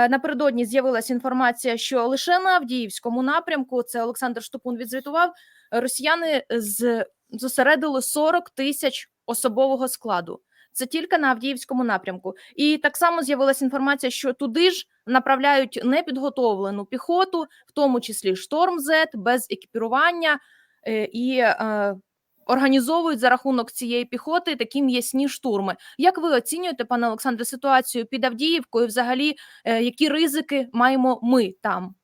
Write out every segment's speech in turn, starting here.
Е, Напередодні з'явилася інформація, що лише на Авдіївському напрямку це Олександр Штупун відзвітував. Росіяни з зосередили 40 тисяч особового складу. Це тільки на Авдіївському напрямку. І так само з'явилася інформація, що туди ж направляють непідготовлену піхоту, в тому числі шторм Z, без екіпірування е, і е, організовують за рахунок цієї піхоти такі м'ясні штурми. Як ви оцінюєте, пане Олександре, ситуацію під Авдіївкою? Взагалі, е, які ризики маємо ми там?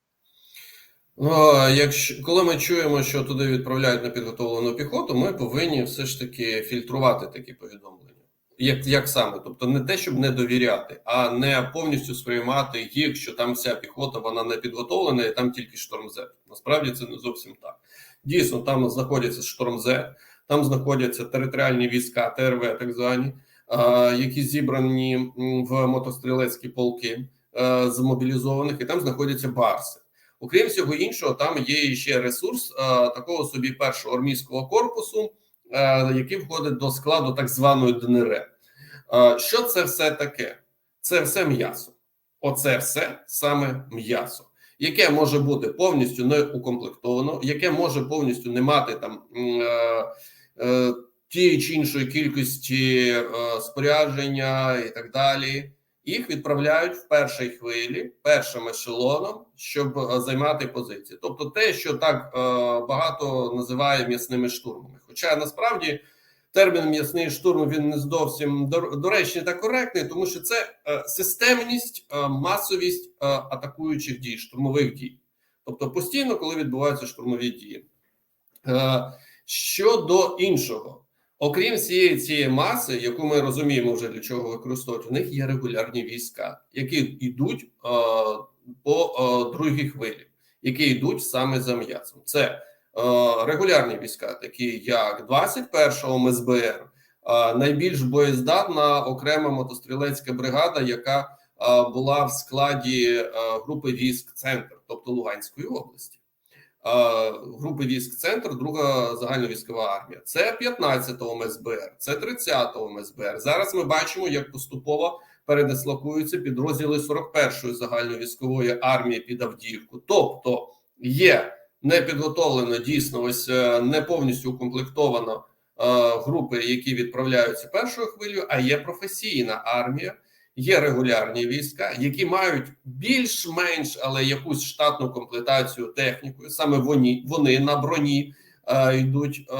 Ну, якщо коли ми чуємо, що туди відправляють непідготовлену піхоту, ми повинні все ж таки фільтрувати такі повідомлення. Як, як саме? Тобто не те, щоб не довіряти, а не повністю сприймати їх, що там вся піхота вона не підготовлена, і там тільки шторм Z. Насправді це не зовсім так. Дійсно, там знаходяться шторм Z, там знаходяться територіальні війська, ТРВ, так звані, які зібрані в мотострілецькі полки а, змобілізованих, і там знаходяться барси. Окрім всього іншого, там є ще ресурс такого собі першого армійського корпусу, який входить до складу так званої ДНР. Що це все таке? Це все м'ясо. Оце все саме м'ясо, яке може бути повністю не укомплектовано, яке може повністю не мати там е, е, тієї чи іншої кількості е, спорядження і так далі їх відправляють в першій хвилі, першим ешелоном, щоб е, займати позиції. Тобто, те, що так багато називає м'ясними штурмами. Хоча насправді термін м'ясний штурм він не зовсім дор- доречний та коректний, тому що це е, системність, е, масовість е, атакуючих дій, штурмових дій. Тобто, постійно, коли відбуваються штурмові дії. Щодо іншого, Окрім всієї цієї маси, яку ми розуміємо вже для чого використовувати, у них є регулярні війська, які йдуть по другій хвилі, які йдуть саме за м'ясом. Це регулярні війська, такі як 21-го МСБР, е, найбільш боєздатна окрема мотострілецька бригада, яка е, була в складі е, групи військ Центр, тобто Луганської області е, групи військ Центр, друга загальновійськова армія. Це 15-го МСБР, це 30-го МСБР. Зараз ми бачимо, як поступово передислокуються підрозділи 41-ї загальновійськової армії під Авдіївку. Тобто є непідготовлено дійсно ось е, не повністю укомплектовано е, групи, які відправляються першою хвилею, а є професійна армія. Є регулярні війська, які мають більш-менш, але якусь штатну комплектацію технікою. Саме вони вони на броні е, йдуть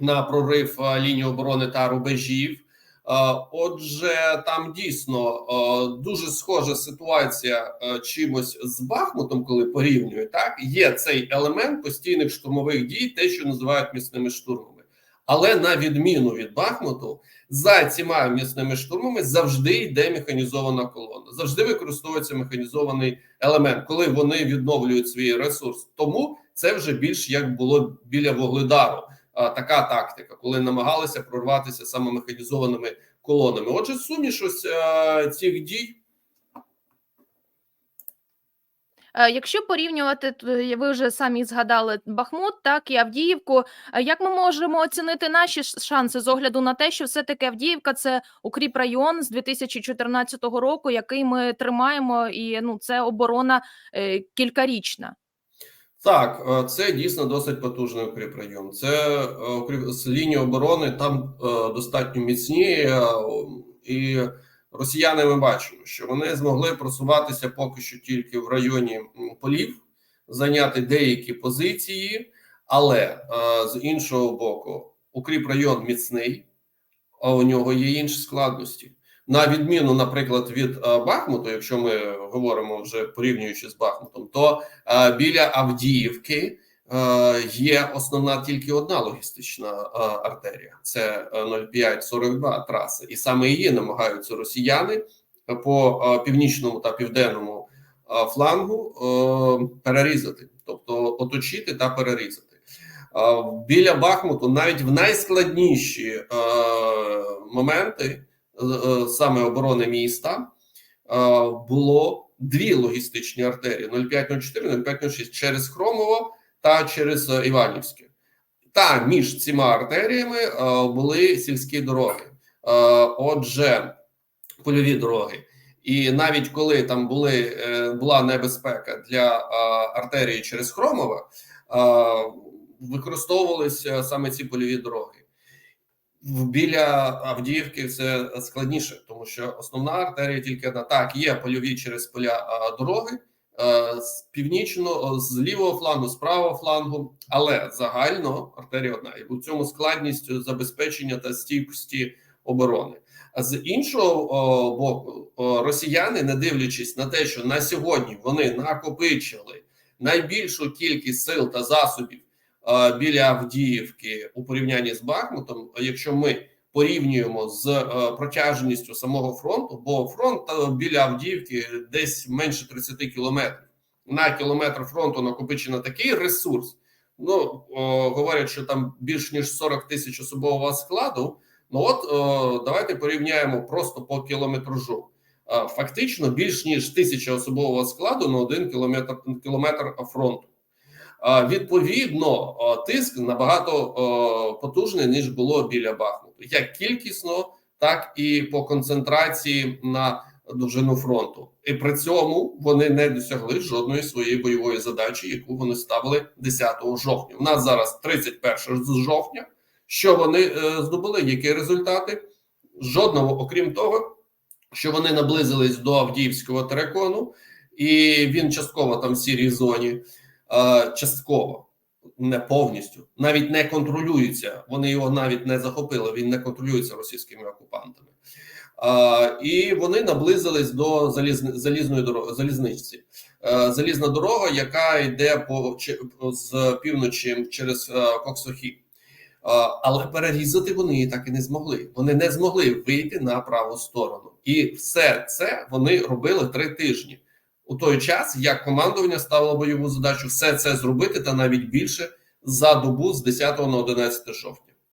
на прорив лінії оборони та рубежів. Е, отже, там дійсно е, дуже схожа ситуація е, чимось з Бахмутом, коли порівнюють так. Є цей елемент постійних штурмових дій, те, що називають міцними штурмами. Але на відміну від Бахмуту, за цими м'ясними штурмами завжди йде механізована колона, завжди використовується механізований елемент, коли вони відновлюють свій ресурс. Тому це вже більш як було біля вугледару. Така тактика, коли намагалися прорватися саме механізованими колонами. Отже, суміш ось цих дій. Е, Якщо порівнювати, то ви вже самі згадали Бахмут, так і Авдіївку. Е, Як ми можемо оцінити наші шанси з огляду на те, що все-таки Авдіївка це укріп район з 2014 року, який ми тримаємо, і ну це оборона е, кількарічна. Так, е, це дійсно досить потужний укріпрайон. Це е, лінії оборони там е, достатньо міцні, і росіяни ми бачимо, що вони змогли просуватися поки що тільки в районі полів, зайняти деякі позиції, але з іншого боку, укріпрайон міцний, а у нього є інші складності. На відміну, наприклад, від е, Бахмуту, якщо ми говоримо вже порівнюючи з Бахмутом, то е, біля Авдіївки е, є основна тільки одна логістична артерія. Це е, 0542 траса, і саме її намагаються росіяни по північному та південному флангу перерізати, тобто оточити та перерізати. Біля Бахмуту навіть в найскладніші моменти саме оборони міста е, було дві логістичні артерії: 0504, 0506 через Хромово та через е, Іванівське. Та між цими артеріями е, були сільські дороги. Е, Отже, польові дороги. І навіть коли там були е, була небезпека для е, артерії через Хромове, е, використовувалися саме ці польові дороги. Біля Авдіївки все складніше, тому що основна артерія тільки одна. Так, є польові через поля дороги е, з північного, з лівого флангу, з правого флангу, але загально артерія одна. І у цьому складність забезпечення та стійкості оборони. А з іншого боку, росіяни, не дивлячись на те, що на сьогодні вони накопичили найбільшу кількість сил та засобів е, біля Авдіївки у порівнянні з Бахмутом, якщо ми порівнюємо з е, протяжністю самого фронту, бо фронт е, біля Авдіївки десь менше 30 кілометрів. На кілометр фронту накопичено такий ресурс. Ну о, говорять, що там більш ніж 40 тисяч особового складу. Ну от о, давайте порівняємо просто по кілометражу. Е, Фактично більш ніж тисяча особового складу на один кілометр кілометр фронту. Відповідно, тиск набагато потужний ніж було біля Бахмуту, як кількісно, так і по концентрації на довжину фронту. І при цьому вони не досягли жодної своєї бойової задачі, яку вони ставили 10 жовтня. У нас зараз 31 жовтня. Що вони е, здобули? Які результати? Жодного, окрім того, що вони наблизились до Авдіївського терекону, і він частково там в сірій зоні, частково, не повністю, навіть не контролюється. Вони його навіть не захопили. Він не контролюється російськими окупантами. Е, і вони наблизились до залізної дороги залізниці. Е, залізна дорога, яка йде по з півночі через е, Коксохі. Е, Але перерізати вони її так і не змогли. Вони не змогли вийти на праву сторону, і все це вони робили три тижні у той час, як командування ставило бойову задачу все це зробити, та навіть більше за добу з 10 на 11 жовтня.